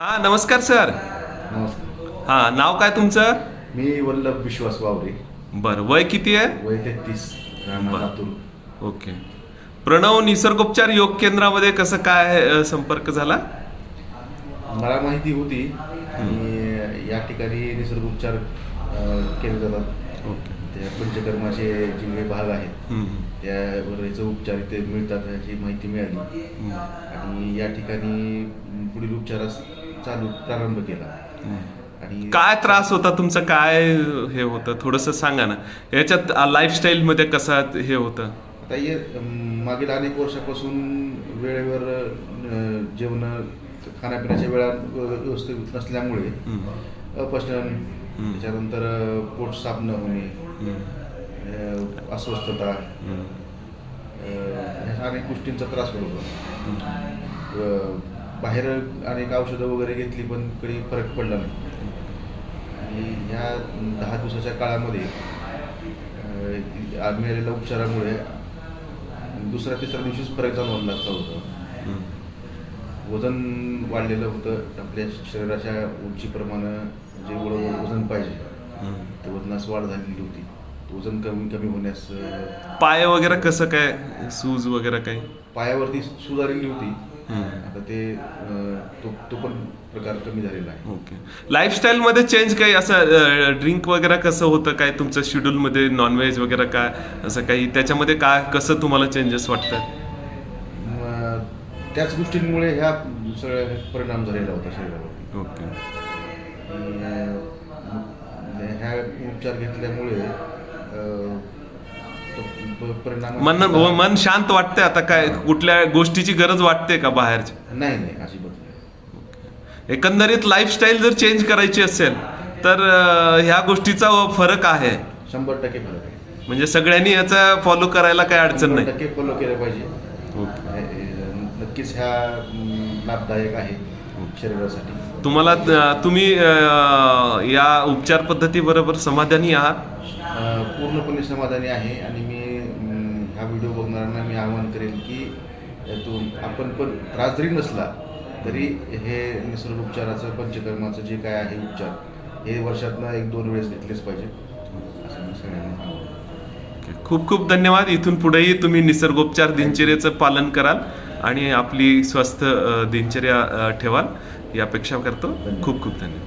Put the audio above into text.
हा नमस्कार सर. नमस्कार. हा नाव काय तुमचं? मी वल्लभ विश्वास वावरे. बरं वय किती आहे? वय तेहतीस. राहणार बरं. लातूर. ओके. प्रणव निसर्गोपचार योग केंद्रामध्ये कसं काय अ, संपर्क झाला? मला माहिती होती आणि या ठिकाणी निसर्गोपचार अं, केले जातात. ओके. त्या पंचकर्माचे जे काही भाग आहेत हम्म. त्यावर याचे उपचार इथे मिळतात याची माहिती मिळाली. आणि या ठिकाणी पुढील उपचारास चालू प्रारंभ केला. आणि काय त्रास होता तुमचं? काय हे होतं? थोडंसं सांगा ना. याच्यात लाईफस्टाईल मध्ये कसं हे होतं? आता ये मागील अनेक वर्षापासून वेळेवर जेवण खाण्यापिण्याच्या वेळा व्यवस्थित नसल्यामुळे. अपचन. त्याच्यानंतर पोट साफ न होणे अस्वस्थता अनेक गोष्टींचा त्रास होत बाहेर अनेक औषधं वगैरे घेतली पण कधी फरक पडला नाही. आणि ह्या दहा दिवसाच्या काळामध्ये मिळालेल्या उपचारामुळे दुसऱ्या तिसऱ्या दिवशीच फरक जाणवायला लागला होता. वजन वाढलेलं होतं. आपल्या शरीराच्या उंचीप्रमाणे जे वजन पाहिजे. ते वजनास वाढ झालेली होती. वजन कमी कमी होण्यास पाय वगैरे कसं काय? सूज वगैरे काही? पायावरती सूज आलेली होती. आता ते तो तो पण प्रकार कमी झालेला आहे. ओके. लाईफस्टाईल मध्ये चेंज काही असं ड्रिंक वगैरे कसं होतं? काय तुमचं शेड्यूल मध्ये नॉनव्हेज वगैरे काय असं काही त्याच्यामध्ये काय कसं तुम्हाला चेंजेस वाटतात? त्याच गोष्टींमुळे ह्या सगळ्या परिणाम झालेला होता शरीरावरती ओके. ह्या उपचार घेतल्यामुळे प- परिणाम मन मन शांत वाटते आता काय कुठल्या गोष्टीची गरज वाटते का बाहेरची नाही नाही अजिबात नाही. एकंदरीत लाईफस्टाईल जर चेंज करायची असेल तर अं, ह्या गोष्टीचा फरक आहे. शंभर टक्के फरक आहे. म्हणजे सगळ्यांनी याचा फॉलो करायला काही अडचण शंभर नाही. टक्के फॉलो केलं पाहिजे. ओके. हे- हे नक्कीच ह्या लाभदायक आहे शरीरासाठी. तुम्हाला अं, तुम्ही अं, या उपचार पद्धती बरोबर समाधानी आहात? पूर्णपणे समाधानी आहे आणि मी हा व्हिडिओ बघणाऱ्यांना मी आवाहन करेन की तो आपण पण त्रास जरी नसला तरी हे निसर्ग उपचाराचं पंचकर्माचं जे काय आहे उपचार हे वर्षातनं एक दोन वेळेस घेतलेच पाहिजे. असं मी सगळ्यांना सांगतो खूप खूप धन्यवाद. इथून पुढेही तुम्ही निसर्गोपचार दिनचर्येचं पालन कराल आणि आपली स्वस्थ दिनचर्या ठेवाल. अपेक्षा करतो. खूप खूप धन्यवाद.